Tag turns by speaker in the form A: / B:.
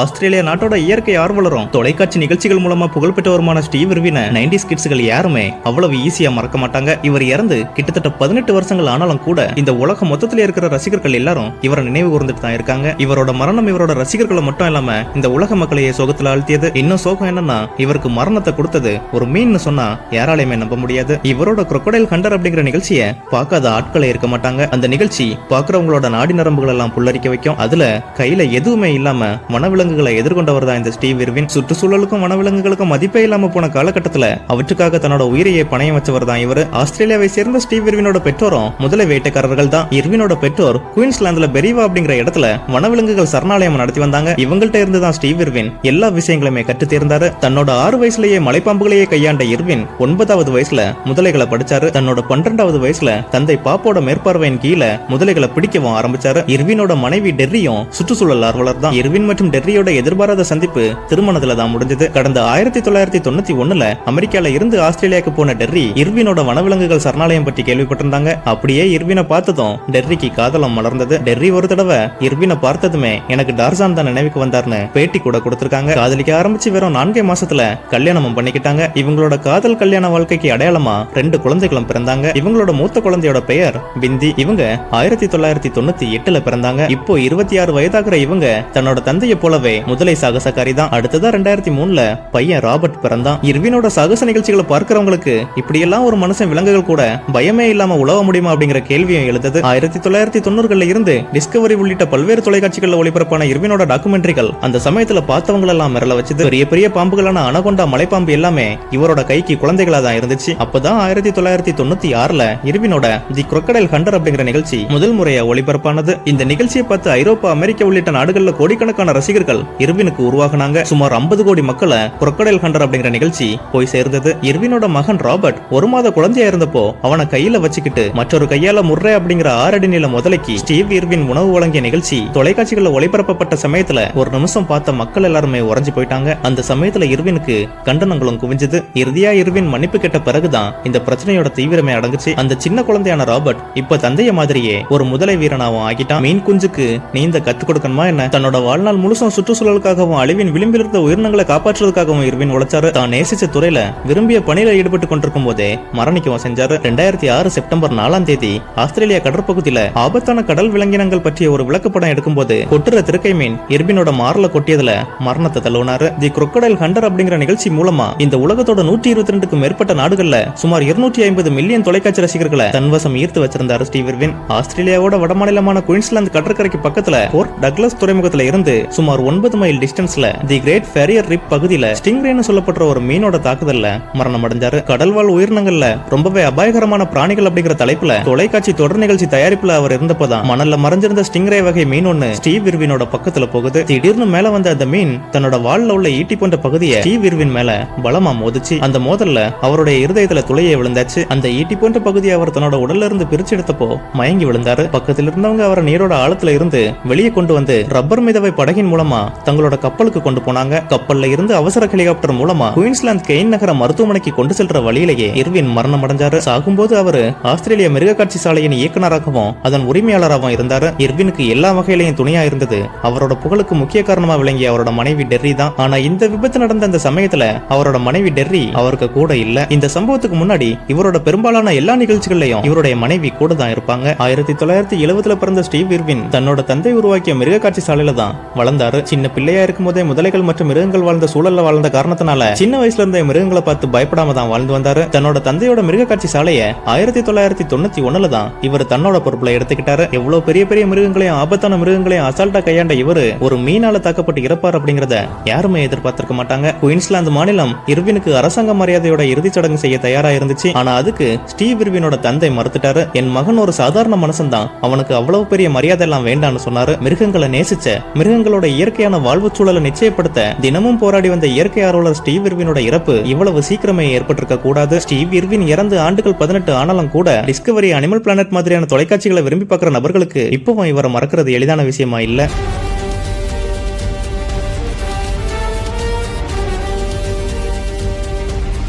A: Australia நாட்டோட இயற்கை ஆர்வலரும் தொலைக்காட்சி நிகழ்ச்சிகள் மூலமா புகழ்பெற்றவருமான ஸ்டீவ் இர்வின நைன்டிஸ் கிட்ஸ்கள் யாருமே அவ்வளவு ஈஸியா மறக்க மாட்டாங்க. இவர் இறந்து கிட்டத்தட்ட பதினெட்டு வருஷங்கள் ஆனாலும் கூட இந்த உலகம் மொத்தத்தில் இருக்கிற ரசிகர்கள் எல்லாரும் இவரை நினைவு கூர்ந்துட்டு தான் இருக்காங்க. இவரோட மரணம் இவரோட ரசிகர்களை மட்டும் இல்லாம இந்த உலக மக்களையே சோகத்துல ஆழ்த்தியது. இன்னும் சோகம் என்னன்னா இவருக்கு மரணத்தை கொடுத்தது ஒரு மீன் சொன்னா யாராலையுமே நம்ப முடியாது. இவரோட குரொக்கடைல் ஹண்டர் அப்படிங்கிற நிகழ்ச்சியை பார்க்காத ஆட்களே இருக்க மாட்டாங்க. அந்த நிகழ்ச்சி பார்க்கறவங்களோட நாடி நரம்புகள் எல்லாம் புல்லரிக்க வைக்கும். அதுல கையில எதுவுமே இல்லாம வனவிலங்குகளை எதிர்கொண்டவர் தான் இந்த ஸ்டீவ் இர்வின். சுற்றுச்சூழலுக்கும் வனவிலங்குகளுக்கும் மதிப்பே இல்லாம போன காலகட்டத்துல அவற்றுக்காக தன்னோட உயிரையே பணையம் வச்சவர் தான் இவர். ஆஸ்திரேலியாவை சேர்ந்த ஸ்டீவ் இர்வினோட பெற்றோரும் முதல வேட்டைக்காரர்கள் தான். இர்வினோட பெற்றோர் குயின்ஸ்லாந்துல பெரிவா அப்படிங்கிற இடத்துல வனவிலங்குகள் சரணாலயம் நடத்தி வந்தாங்க. இவங்கள்ட்ட இருந்து தான் ஸ்டீவ் இர்வின் எல்லா விஷயங்களுமே கற்று தேர்ந்தாரு. தன்னோட ஆறு வயசுலயே மலைப்பாம்புகளையே கையாண்ட இர்வின் ஒன்பதாவது வயசுல முதலைகளை படிச்சாரு. தன்னோட பன்னிரெண்டாவது வயசுல தந்தை பாப்போட மேற்பார்வையின் கீழே முதலைகளை பிடிக்கவும் ஆரம்பிச்சாரு. இர்வினோட மனைவி டெர்ரியும் சுற்றுச்சூழல் ஆர்வலர் தான் இர்வின் மற்றும் டெர்ரி டெர்ரியோட எதிர்பாராத சந்திப்பு திருமணத்துல தான் முடிஞ்சது. கடந்த ஆயிரத்தி தொள்ளாயிரத்தி தொண்ணூத்தி ஒண்ணுல அமெரிக்கால இருந்து ஆஸ்திரேலியாவுக்கு போன டெர்ரி இர்வினோட வனவிலங்குகள் சரணாலயம் பற்றி கேள்விப்பட்டிருந்தாங்க. அப்படியே இர்வினை பார்த்ததும் டெர்ரிக்கு காதலம் மலர்ந்தது. டெர்ரி ஒரு தடவை இர்வினை பார்த்ததுமே எனக்கு டார்சான் தான் நினைவுக்கு வந்தார்னு பேட்டி கூட கொடுத்திருக்காங்க. காதலிக்க ஆரம்பிச்சு வெறும் நான்கே மாசத்துல கல்யாணமும் பண்ணிக்கிட்டாங்க. இவங்களோட காதல் கல்யாண வாழ்க்கைக்கு அடையாளமா ரெண்டு குழந்தைகளும் பிறந்தாங்க. இவங்களோட மூத்த குழந்தையோட பெயர் பிந்தி. இவங்க ஆயிரத்தி தொள்ளாயிரத்தி தொண்ணூத்தி எட்டுல பிறந்தாங்க. இப்போ இருபத்தி ஆறு வயதாகிற இவங்க தன்னோட தந்தையை போல போலவே முதலை சாகசக்காரி தான். அடுத்ததா ரெண்டாயிரத்தி மூணுல பையன் ராபர்ட் பிறந்தான். இர்வினோட சாகச நிகழ்ச்சிகளை பார்க்கறவங்களுக்கு இப்படியெல்லாம் ஒரு மனுஷன் விலங்குகள் கூட பயமே இல்லாம உழவ முடியுமா அப்படிங்கிற கேள்வியும் எழுந்தது. ஆயிரத்தி தொள்ளாயிரத்தி தொண்ணூறுகள்ல இருந்து டிஸ்கவரி உள்ளிட்ட பல்வேறு தொலைக்காட்சிகள் ஒளிபரப்பான இர்வினோட டாக்குமெண்ட்ரிகள் அந்த சமயத்துல பார்த்தவங்களெல்லாம் மிரள வச்சது. பெரிய பெரிய பாம்புகளான அனகொண்டா மலைப்பாம்பு எல்லாமே இவரோட கைக்கு குழந்தைகளா தான் இருந்துச்சு. அப்பதான் ஆயிரத்தி தொள்ளாயிரத்தி தொண்ணூத்தி ஆறுல இர்வினோட தி crocodile ஹண்டர் அப்படிங்கிற நிகழ்ச்சி முதல் முறையா ஒளிபரப்பானது. இந்த நிகழ்ச்சியை பார்த்து ஐரோப்பா அமெரிக்கா உள்ளிட்ட நாடுகள்ல கோடிக்கணக்கான ரசிகர்கள் மக்கள் இர்வினுக்கு உருவாகினாங்க. சுமார் 50 கோடி மக்களை crocodile ஹண்டர் அப்படிங்கிற நிகழ்ச்சி போய் சேர்ந்தது. இர்வினோட மகன் ராபர்ட் ஒரு மாத குழந்தையா இருந்தப்போ அவனை கையில வச்சுக்கிட்டு மற்றொரு கையால முர்ரே அப்படிங்கிற ஆறடி நில முதலைக்கு ஸ்டீவ் இர்வின் உணவு வழங்கிய நிகழ்ச்சி தொலைக்காட்சிகள்ல ஒளிபரப்பப்பட்ட சமயத்துல ஒரு நிமிஷம் பார்த்த மக்கள் எல்லாருமே உறைஞ்சு போயிட்டாங்க. அந்த சமயத்துல இர்வினுக்கு கண்டனங்களும் குவிஞ்சது. இறுதியா இர்வின் மன்னிப்பு கேட்ட பிறகுதான் இந்த பிரச்சனையோட தீவிரமே அடங்குச்சு. அந்த சின்ன குழந்தையான ராபர்ட் இப்ப தந்தைய மாதிரியே ஒரு முதலை வீரனாவும் ஆகிட்டான். மீன் குஞ்சுக்கு நீந்த கத்து கொடுக்கணுமா என்ன? தன்னோட வாழ்நாள் முழுசும் சுற்றுச்சூழலுக்காகவும் அழிவின் விளிம்பிலிருந்த உயிரினங்களை காப்பாற்றுவதற்காகவும் இர்வின் உழைச்சாரு தான் நேசிச்ச துறையில விரும்பிய பணியில ஈடுபட்டு கொண்டிருக்கும் போதே மரணிக்கவும் செஞ்சாரு. ரெண்டாயிரத்தி ஆறு செப்டம்பர் நாலாம் தேதி ஆஸ்திரேலியா கடற்பகுதியில ஆபத்தான கடல் விலங்கினங்கள் பற்றிய ஒரு விளக்கப்படம் எடுக்கும்போது கொட்டுற திருக்கை மீன் இர்வினோட மாரல கொட்டியதுல மரணத்தை தழுவினாரு தி குரொக்கடைல் ஹண்டர் அப்படிங்கிற நிகழ்ச்சி மூலமா இந்த உலகத்தோட நூற்றி இருபத்தி ரெண்டுக்கும் மேற்பட்ட நாடுகள்ல சுமார் இருநூற்றி ஐம்பது மில்லியன் தொலைக்காட்சி ரசிகர்களை தன்வசம் ஈர்த்து வச்சிருந்தாரு ஸ்டீவ் இர்வின். ஆஸ்திரேலியாவோட வடமாநிலமான குயின்ஸ்லாந்து கடற்கரைக்கு பக்கத்துல போர்ட் டக்ளஸ் துறைமுகத்துல இருந்து சுமார் ஒன்பது மைல் டிஸ்டன்ஸ்ல தி கிரேட் ஃபெரியர் ரிப் பகுதியில ஸ்டிங்ரேன்னு சொல்லப்படுற ஒரு மீனோட தாக்குதல்ல மரணம் அடைஞ்சாரு. கடல்வாழ் உயிரினங்கள்ல ரொம்பவே அபாயகரமான பிராணிகள் அப்படிங்கிற தலைப்புல தொலைக்காட்சி தொடர் நிகழ்ச்சி தயாரிப்புல அவர் இருந்தப்பதான் மணல்ல மறைஞ்சிருந்த ஸ்டிங்ரே வகை மீன் ஒண்ணு ஸ்டீவ் இர்வினோட பக்கத்துல போகுது. திடீர்னு மேல வந்த அந்த மீன் தன்னோட வால்ல உள்ள ஈட்டி போன்ற பகுதியை ஸ்டீவ் இர்வின் மேல பலமா மோதிச்சு அந்த மோதல்ல அவருடைய இருதயத்துல துளையை விழுந்தாச்சு. அந்த ஈட்டி போன்ற பகுதியை அவர் தன்னோட உடல்ல இருந்து பிரிச்சு எடுத்தப்போ மயங்கி விழுந்தாரு. பக்கத்துல இருந்தவங்க அவரை நீரோட ஆழத்துல இருந்து வெளியே கொண்டு வந்து ரப்பர் மிதவை படகின் மூலமா தங்களோட கப்பலுக்கு கொண்டு போனாங்க. கப்பல்ல இருந்து அவசர ஹெலிகாப்டர் மூலமா குயின்ஸ்லாந்து கெயின் நகர மருத்துவமனைக்கு கொண்டு செல்ற வழியிலேயே இர்வின் மரணம் அடைஞ்சாரு சாகும்போது அவரு ஆஸ்திரேலிய மிருகக்காட்சி சாலையின் இயக்குனராகவும் அதன் உரிமையாளராகவும் இருந்தாரு. இர்வினுக்கு எல்லா வகையிலையும் துணையா இருந்தது. அவரோட புகழுக்கு முக்கிய காரணமா விளங்கிய அவரோட மனைவி டெர்ரி தான். ஆனா இந்த விபத்து நடந்த அந்த சமயத்துல அவரோட மனைவி டெர்ரி அவருக்கு கூட இல்ல. இந்த சம்பவத்துக்கு முன்னாடி இவரோட பெரும்பாலான எல்லா நிகழ்ச்சிகள்லயும் இவருடைய மனைவி கூட தான் இருப்பாங்க. ஆயிரத்தி தொள்ளாயிரத்தி எழுபதுல பிறந்த ஸ்டீவ் இர்வின் தன்னோட தந்தை உருவாக்கிய மிருகக்காட்சி சாலையில தான் வளர்ந்தாரு. சின்ன பிள்ளையா இருக்கும் போதே முதலைகள் மற்றும் மிருகங்கள் வாழ்ந்த சூழல்ல வாழ்ந்த காரணத்தினால சின்ன வயசுல இருந்த மிருகங்களை பார்த்து பயப்படாம தான் வாழ்ந்து வந்தாரு. தன்னோட தந்தையோட மிருக காட்சி சாலையை ஆயிரத்தி தொள்ளாயிரத்தி தொண்ணூத்தி ஒண்ணுல தான் இவர் தன்னோட பொறுப்புல எடுத்துக்கிட்டாரு. எவ்வளவு பெரிய பெரிய மிருகங்களையும் ஆபத்தான மிருகங்களையும் அசால்ட்டா கையாண்ட இவர் ஒரு மீனால தாக்கப்பட்டு இறப்பார் அப்படிங்கறத யாருமே எதிர்பார்த்திருக்க மாட்டாங்க. குயின்ஸ்லாந்து மாநிலம் இர்வினுக்கு அரசாங்க மரியாதையோட இறுதிச் சடங்கு செய்ய தயாரா இருந்துச்சு. ஆனா அதுக்கு ஸ்டீவ் இர்வினோட தந்தை மறுத்துட்டாரு. என் மகன் ஒரு சாதாரண மனுஷன் தான் அவனுக்கு அவ்வளவு பெரிய மரியாதை எல்லாம் வேண்டாம்னு சொன்னாரு. மிருகங்களை நேசிச்ச மிருகங்களோட இயற்கை இயற்கையான வாழ்வு சூழலை நிச்சயப்படுத்த தினமும் போராடி வந்த இயற்கை ஆர்வலர் ஸ்டீவ் இர்வினோட இறப்பு இவ்வளவு சீக்கிரமே ஏற்பட்டிருக்க கூடாது. ஸ்டீவ் இர்வின் இறந்து ஆண்டுகள் பதினெட்டு ஆனாலும் கூட டிஸ்கவரி அனிமல் பிளானட் மாதிரியான தொலைக்காட்சிகளை விரும்பி பார்க்குற நபர்களுக்கு இப்பவும் இவரை மறக்கிறது எளிதான விஷயமா இல்ல?